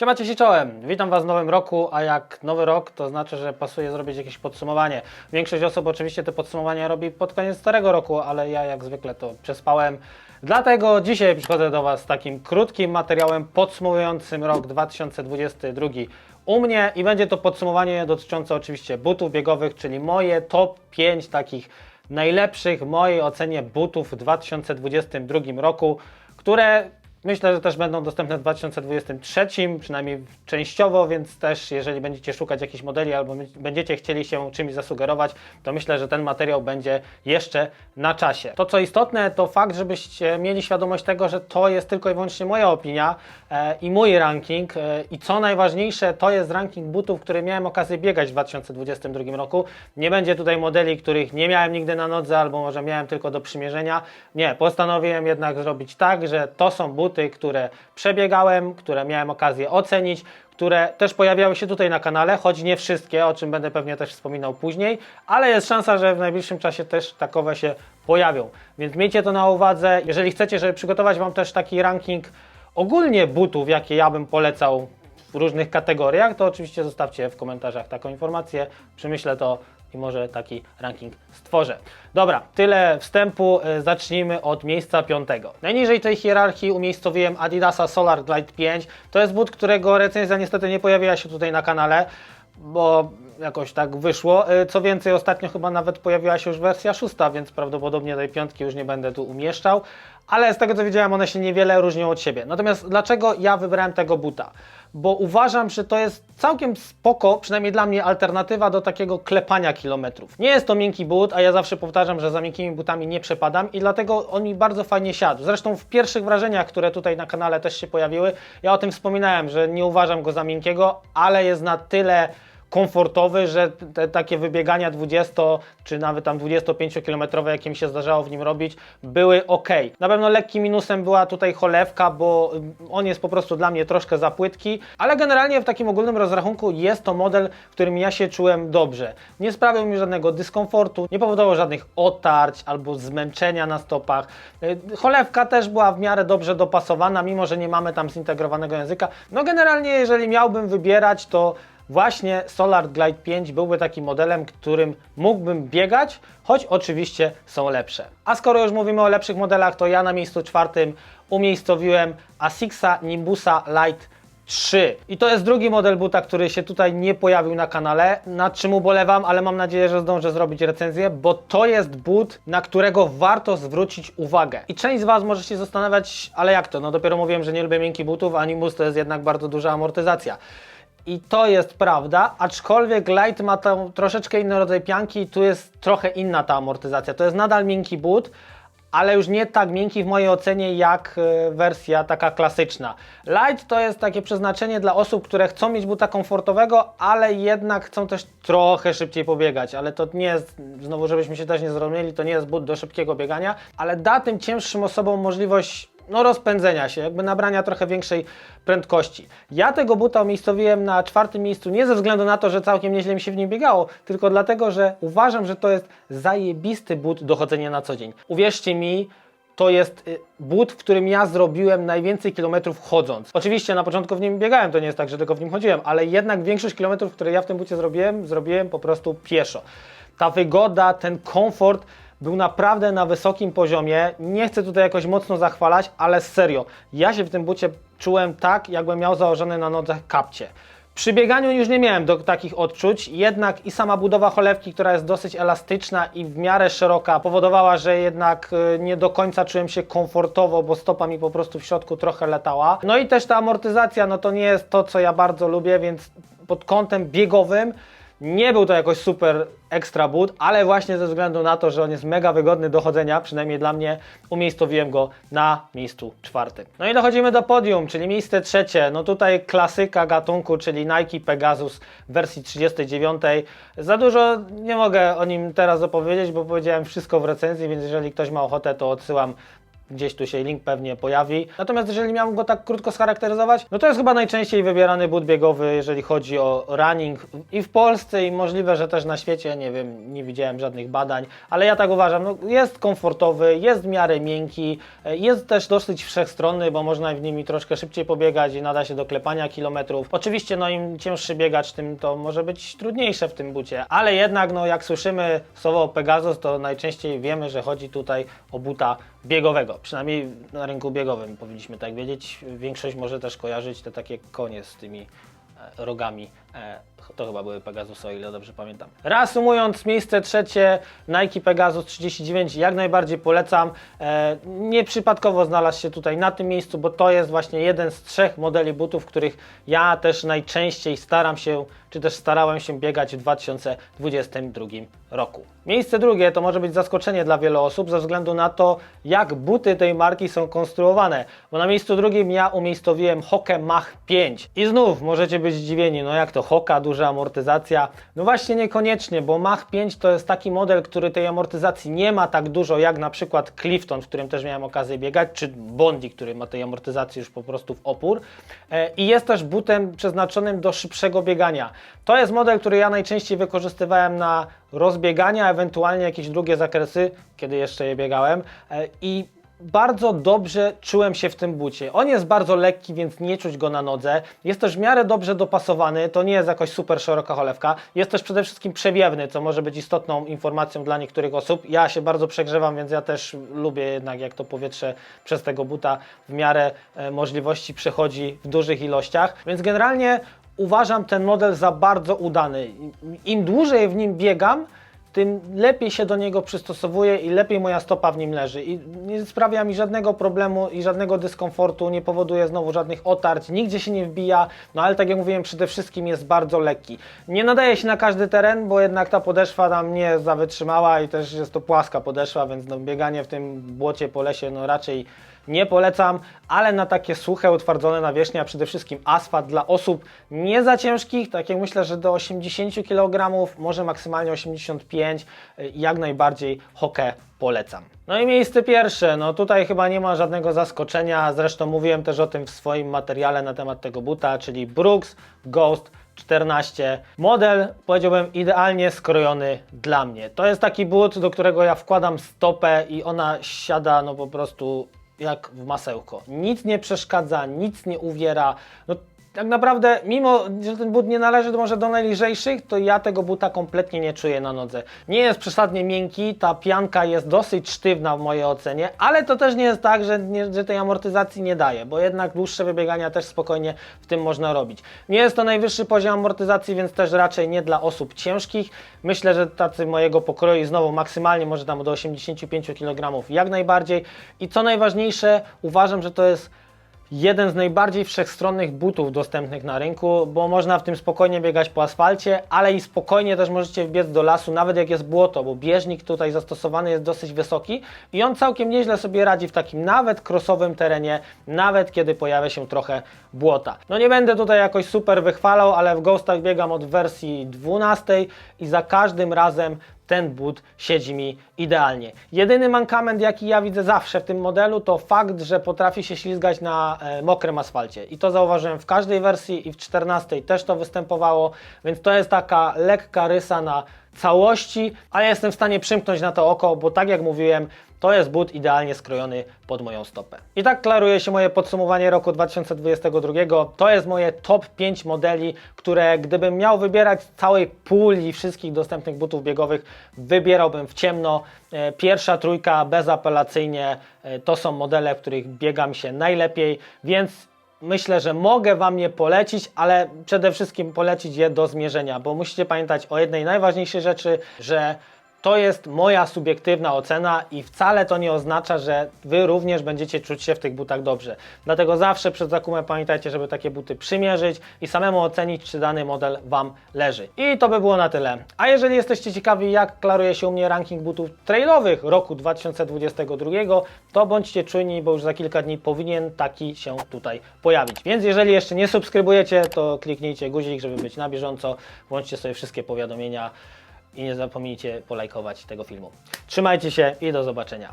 Siemacie się czołem, witam Was w nowym roku, a jak nowy rok, to znaczy, że pasuje zrobić jakieś podsumowanie. Większość osób oczywiście te podsumowania robi pod koniec starego roku, ale ja jak zwykle to przespałem. Dlatego dzisiaj przychodzę do Was z takim krótkim materiałem podsumowującym rok 2022 u mnie i będzie to podsumowanie dotyczące oczywiście butów biegowych, czyli moje top 5 takich najlepszych w mojej ocenie butów w 2022 roku, które Myślę, że też będą dostępne w 2023, przynajmniej częściowo, więc też jeżeli będziecie szukać jakichś modeli albo będziecie chcieli się czymś zasugerować, to myślę, że ten materiał będzie jeszcze na czasie. To co istotne, to fakt, żebyście mieli świadomość tego, że to jest tylko i wyłącznie moja opinia e, i mój ranking e, i co najważniejsze, to jest ranking butów, które miałem okazję biegać w 2022 roku. Nie będzie tutaj modeli, których nie miałem nigdy na nodze albo może miałem tylko do przymierzenia. Nie, postanowiłem jednak zrobić tak, że to są buty, które przebiegałem, które miałem okazję ocenić, które też pojawiały się tutaj na kanale, choć nie wszystkie, o czym będę pewnie też wspominał później, ale jest szansa, że w najbliższym czasie też takowe się pojawią. Więc miejcie to na uwadze. Jeżeli chcecie, żeby przygotować Wam też taki ranking ogólnie butów, jakie ja bym polecał w różnych kategoriach, to oczywiście zostawcie w komentarzach taką informację. Przemyślę to i może taki ranking stworzę. Dobra, tyle wstępu. Y, Zacznijmy od miejsca piątego. Najniżej tej hierarchii umiejscowiłem Adidasa Solar Glide 5. To jest but, którego recenzja niestety nie pojawiła się tutaj na kanale bo jakoś tak wyszło. Y, Co więcej, ostatnio chyba nawet pojawiła się już wersja szósta, więc prawdopodobnie tej piątki już nie będę tu umieszczał, ale z tego co widziałem, one się niewiele różnią od siebie. Natomiast dlaczego ja wybrałem tego buta? Bo uważam, że to jest całkiem spoko, przynajmniej dla mnie, alternatywa do takiego klepania kilometrów. Nie jest to miękki but, a ja zawsze powtarzam, że za miękkimi butami nie przepadam i dlatego on mi bardzo fajnie siadł. Zresztą w pierwszych wrażeniach, które tutaj na kanale też się pojawiły, ja o tym wspominałem, że nie uważam go za miękkiego, ale jest na tyle komfortowy, że te takie wybiegania 20 czy nawet tam 25-kilometrowe, jakie mi się zdarzało w nim robić, były ok. Na pewno lekkim minusem była tutaj cholewka, bo on jest po prostu dla mnie troszkę za płytki, ale generalnie w takim ogólnym rozrachunku jest to model, w którym ja się czułem dobrze. Nie sprawiał mi żadnego dyskomfortu, nie powodował żadnych otarć albo zmęczenia na stopach. Y, Cholewka też była w miarę dobrze dopasowana, mimo że nie mamy tam zintegrowanego języka. No generalnie, jeżeli miałbym wybierać, to Właśnie Solar Glide 5 byłby takim modelem, którym mógłbym biegać, choć oczywiście są lepsze. A skoro już mówimy o lepszych modelach, to ja na miejscu czwartym umiejscowiłem Asixa Nimbusa Lite 3. I to jest drugi model buta, który się tutaj nie pojawił na kanale, nad czym ubolewam, ale mam nadzieję, że zdążę zrobić recenzję, bo to jest but, na którego warto zwrócić uwagę. I część z Was może się zastanawiać, ale jak to? No dopiero mówiłem, że nie lubię miękkich butów, a Nimbus to jest jednak bardzo duża amortyzacja. I to jest prawda, aczkolwiek Light ma troszeczkę inny rodzaj pianki i tu jest trochę inna ta amortyzacja. To jest nadal miękki but, ale już nie tak miękki w mojej ocenie jak e, wersja taka klasyczna. Light to jest takie przeznaczenie dla osób, które chcą mieć buta komfortowego, ale jednak chcą też trochę szybciej pobiegać, ale to nie jest, znowu żebyśmy się też nie zrozumieli, to nie jest but do szybkiego biegania, ale da tym cięższym osobom możliwość no, rozpędzenia się, jakby nabrania trochę większej prędkości. Ja tego buta umiejscowiłem na czwartym miejscu nie ze względu na to, że całkiem nieźle mi się w nim biegało, tylko dlatego, że uważam, że to jest zajebisty but do chodzenia na co dzień. Uwierzcie mi, to jest y, but, w którym ja zrobiłem najwięcej kilometrów chodząc. Oczywiście na początku w nim biegałem, to nie jest tak, że tylko w nim chodziłem, ale jednak większość kilometrów, które ja w tym bucie zrobiłem, zrobiłem po prostu pieszo. Ta wygoda, ten komfort był naprawdę na wysokim poziomie. Nie chcę tutaj jakoś mocno zachwalać, ale serio, ja się w tym bucie czułem tak, jakbym miał założone na nodze kapcie. Przy bieganiu już nie miałem do takich odczuć, jednak i sama budowa cholewki, która jest dosyć elastyczna i w miarę szeroka, powodowała, że jednak y, nie do końca czułem się komfortowo, bo stopa mi po prostu w środku trochę letała. No i też ta amortyzacja, no to nie jest to, co ja bardzo lubię, więc pod kątem biegowym nie był to jakoś super ekstra but, ale właśnie ze względu na to, że on jest mega wygodny do chodzenia, przynajmniej dla mnie, umiejscowiłem go na miejscu czwartym. No i dochodzimy do podium, czyli miejsce trzecie. No tutaj klasyka gatunku, czyli Nike Pegasus w wersji 39. Za dużo nie mogę o nim teraz opowiedzieć, bo powiedziałem wszystko w recenzji, więc jeżeli ktoś ma ochotę, to odsyłam gdzieś tu się link pewnie pojawi. Natomiast jeżeli miałbym go tak krótko scharakteryzować, no to jest chyba najczęściej wybierany but biegowy, jeżeli chodzi o running i w Polsce i możliwe, że też na świecie, nie wiem, nie widziałem żadnych badań, ale ja tak uważam, no jest komfortowy, jest w miarę miękki, e, jest też dosyć wszechstronny, bo można w nimi troszkę szybciej pobiegać i nada się do klepania kilometrów. Oczywiście, no im cięższy biegacz, tym to może być trudniejsze w tym bucie, ale jednak, no jak słyszymy słowo Pegasus, to najczęściej wiemy, że chodzi tutaj o buta biegowego. Przynajmniej na rynku biegowym powinniśmy tak wiedzieć. Większość może też kojarzyć te takie konie z tymi e, rogami. E, to chyba były Pegasus, o ile dobrze pamiętam. Reasumując, miejsce trzecie Nike Pegasus 39 jak najbardziej polecam. E, nieprzypadkowo znalazł się tutaj na tym miejscu, bo to jest właśnie jeden z trzech modeli butów, których ja też najczęściej staram się, czy też starałem się biegać w 2022 roku. Miejsce drugie to może być zaskoczenie dla wielu osób ze względu na to, jak buty tej marki są konstruowane. Bo na miejscu drugim ja umiejscowiłem Hokę Mach 5. I znów możecie być zdziwieni, no jak to Hoka, duża amortyzacja? No właśnie niekoniecznie, bo Mach 5 to jest taki model, który tej amortyzacji nie ma tak dużo jak na przykład Clifton, w którym też miałem okazję biegać, czy Bondi, który ma tej amortyzacji już po prostu w opór. E, I jest też butem przeznaczonym do szybszego biegania. To jest model, który ja najczęściej wykorzystywałem na rozbiegania, ewentualnie jakieś drugie zakresy, kiedy jeszcze je biegałem. E, I bardzo dobrze czułem się w tym bucie. On jest bardzo lekki, więc nie czuć go na nodze. Jest też w miarę dobrze dopasowany, to nie jest jakoś super szeroka cholewka. Jest też przede wszystkim przewiewny, co może być istotną informacją dla niektórych osób. Ja się bardzo przegrzewam, więc ja też lubię jednak, jak to powietrze przez tego buta w miarę e, możliwości przechodzi w dużych ilościach. Więc generalnie uważam ten model za bardzo udany. Im dłużej w nim biegam, tym lepiej się do niego przystosowuję i lepiej moja stopa w nim leży. I nie sprawia mi żadnego problemu i żadnego dyskomfortu, nie powoduje znowu żadnych otarć, nigdzie się nie wbija, no ale tak jak mówiłem, przede wszystkim jest bardzo lekki. Nie nadaje się na każdy teren, bo jednak ta podeszwa tam nie jest za wytrzymała i też jest to płaska podeszwa, więc no, bieganie w tym błocie po lesie no raczej nie polecam, ale na takie suche, utwardzone nawierzchnie, a przede wszystkim asfalt dla osób nie za ciężkich, tak jak myślę, że do 80 kg, może maksymalnie 85, y, jak najbardziej hokę polecam. No i miejsce pierwsze, no tutaj chyba nie ma żadnego zaskoczenia, zresztą mówiłem też o tym w swoim materiale na temat tego buta, czyli Brooks Ghost 14. Model, powiedziałbym, idealnie skrojony dla mnie. To jest taki but, do którego ja wkładam stopę i ona siada no po prostu jak w masełko. Nic nie przeszkadza, nic nie uwiera. No, tak naprawdę, mimo że ten but nie należy może do najlżejszych, to ja tego buta kompletnie nie czuję na nodze. Nie jest przesadnie miękki, ta pianka jest dosyć sztywna w mojej ocenie, ale to też nie jest tak, że, nie, że tej amortyzacji nie daje, bo jednak dłuższe wybiegania też spokojnie w tym można robić. Nie jest to najwyższy poziom amortyzacji, więc też raczej nie dla osób ciężkich. Myślę, że tacy mojego pokroju znowu maksymalnie może tam do 85 kg jak najbardziej. I co najważniejsze, uważam, że to jest jeden z najbardziej wszechstronnych butów dostępnych na rynku, bo można w tym spokojnie biegać po asfalcie, ale i spokojnie też możecie wbiec do lasu, nawet jak jest błoto, bo bieżnik tutaj zastosowany jest dosyć wysoki i on całkiem nieźle sobie radzi w takim nawet krosowym terenie, nawet kiedy pojawia się trochę błota. No nie będę tutaj jakoś super wychwalał, ale w Ghostach biegam od wersji 12 i za każdym razem ten but siedzi mi idealnie. Jedyny mankament, jaki ja widzę zawsze w tym modelu, to fakt, że potrafi się ślizgać na e, mokrym asfalcie. I to zauważyłem w każdej wersji i w 14 też to występowało, więc to jest taka lekka rysa na całości, ale jestem w stanie przymknąć na to oko, bo tak jak mówiłem, to jest but idealnie skrojony pod moją stopę. I tak klaruje się moje podsumowanie roku 2022. To jest moje top 5 modeli, które gdybym miał wybierać z całej puli wszystkich dostępnych butów biegowych, wybierałbym w ciemno. E, Pierwsza trójka bezapelacyjnie e, to są modele, w których biegam się najlepiej, więc myślę, że mogę Wam je polecić, ale przede wszystkim polecić je do zmierzenia, bo musicie pamiętać o jednej najważniejszej rzeczy, że to jest moja subiektywna ocena i wcale to nie oznacza, że Wy również będziecie czuć się w tych butach dobrze. Dlatego zawsze przed zakupem pamiętajcie, żeby takie buty przymierzyć i samemu ocenić, czy dany model Wam leży. I to by było na tyle. A jeżeli jesteście ciekawi, jak klaruje się u mnie ranking butów trailowych roku 2022, to bądźcie czujni, bo już za kilka dni powinien taki się tutaj pojawić. Więc jeżeli jeszcze nie subskrybujecie, to kliknijcie guzik, żeby być na bieżąco. Włączcie sobie wszystkie powiadomienia i nie zapomnijcie polajkować tego filmu. Trzymajcie się i do zobaczenia.